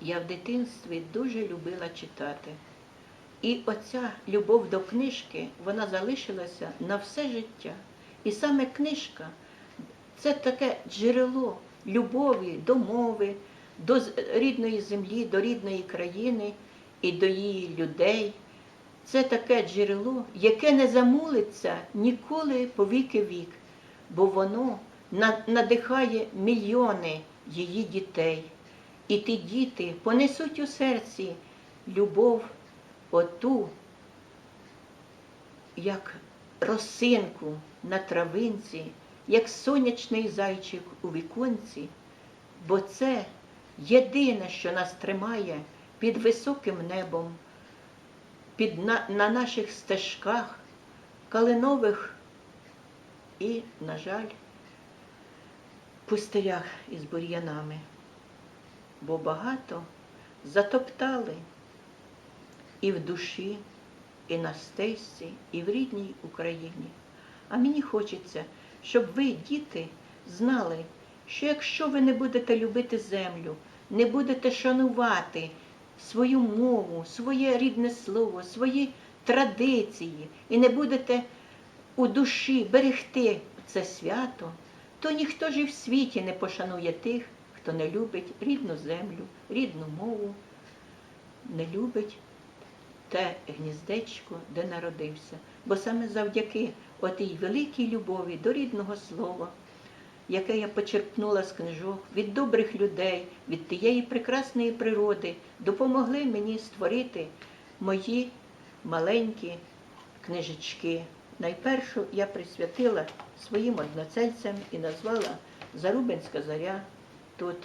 я в дитинстві дуже любила читати. І оця любов до книжки, вона залишилася на все життя. І саме книжка це таке джерело любові до мови, до рідної землі, до рідної країни і до її людей. Це таке джерело, яке не замулиться ніколи по віки вік, бо воно надихає мільйони її дітей. І ті діти понесуть у серці любов оту, як росинку на травинці, як сонячний зайчик у віконці, бо це єдине, що нас тримає під високим небом, під на, на наших стежках, калинових і, на жаль, пустирях із бур'янами, бо багато затоптали і в душі, і на стежці, і в рідній Україні. А мені хочеться, щоб ви, діти, знали, що якщо ви не будете любити землю, не будете шанувати свою мову, своє рідне слово, свої традиції, і не будете у душі берегти це свято, то ніхто ж і в світі не пошанує тих, хто не любить рідну землю, рідну мову, не любить те гніздечко, де народився. Бо саме завдяки отій великій любові до рідного слова, яке я почерпнула з книжок, від добрих людей, від тієї прекрасної природи, допомогли мені створити мої маленькі книжечки. Найпершу я присвятила своїм одноцельцям і назвала Зарубинська заря тут.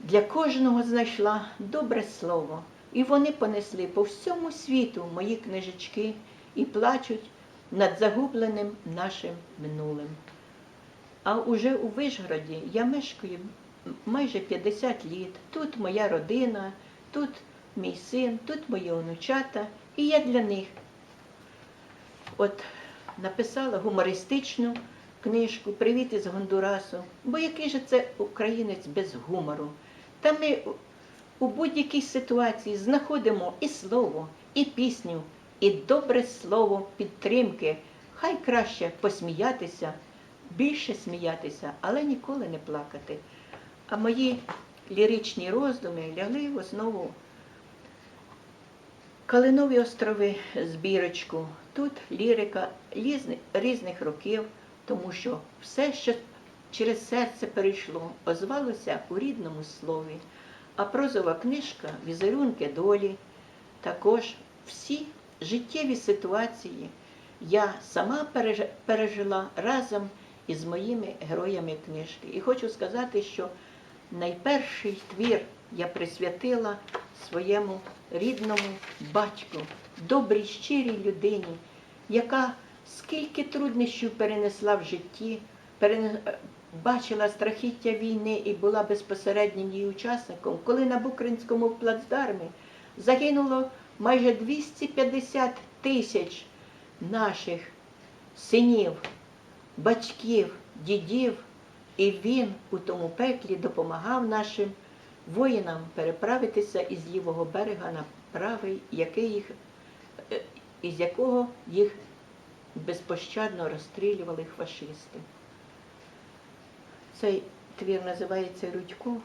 Для кожного знайшла добре слово, і вони понесли по всьому світу мої книжечки і плачуть над загубленим нашим минулим. А уже у Вишгороді я мешкаю майже 50 літ. Тут моя родина, тут мій син, тут мої онучата, і я для них от написала гумористичну книжку Привіт із Гондурасу. Бо який же це українець без гумору? Та ми у- будь-якій ситуації знаходимо і слово, і пісню, і добре слово підтримки. Хай краще посміятися, більше сміятися, але ніколи не плакати. А мої ліричні роздуми лягли в основу Калинові острови збірочку. Тут лірика різних років, тому що все, що через серце перейшло, озвалося у рідному слові. А прозова книжка Візерунки долі, також всі життєві ситуації я сама пережила разом із моїми героями книжки. І хочу сказати, що найперший твір я присвятила своєму рідному батьку, добрій, щирій людині, яка скільки труднощів перенесла в житті, перене- е, бачила страхіття війни і була безпосереднім її учасником, коли на Букринському плацдармі загинуло майже 250 тисяч наших синів, батьків, дідів, і він у тому пеклі допомагав нашим воїнам переправитися із лівого берега на правий, який їх, е, із якого їх безпощадно розстрілювали фашисти. Цей твір називається Рудько,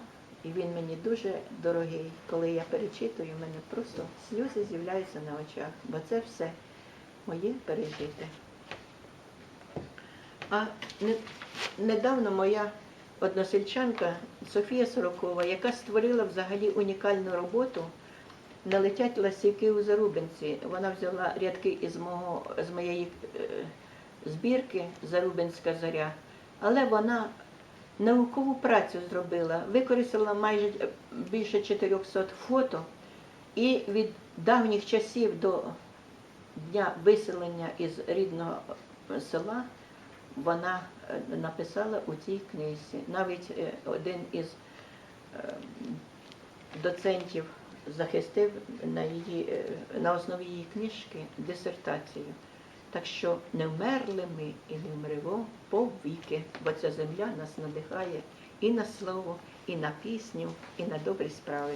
і він мені дуже дорогий. Коли я перечитую, в мене просто сльози з'являються на очах, бо це все моє пережите. А не- недавно моя односельчанка Софія Сорокова, яка створила взагалі унікальну роботу, налетять ласівки у Зарубинці. Вона взяла рядки із мого з моєї е, збірки Зарубинська заря, але вона наукову працю зробила, використала майже е, більше 400 фото, і від давніх часів до дня виселення із рідного села вона е, написала у цій книжці. Навіть один із доцентів захистив на, її, е, на основі її книжки дисертацію. Так що не вмерли ми і не вмремо повіки, бо ця земля нас надихає і на слово, і на пісню, і на добрі справи.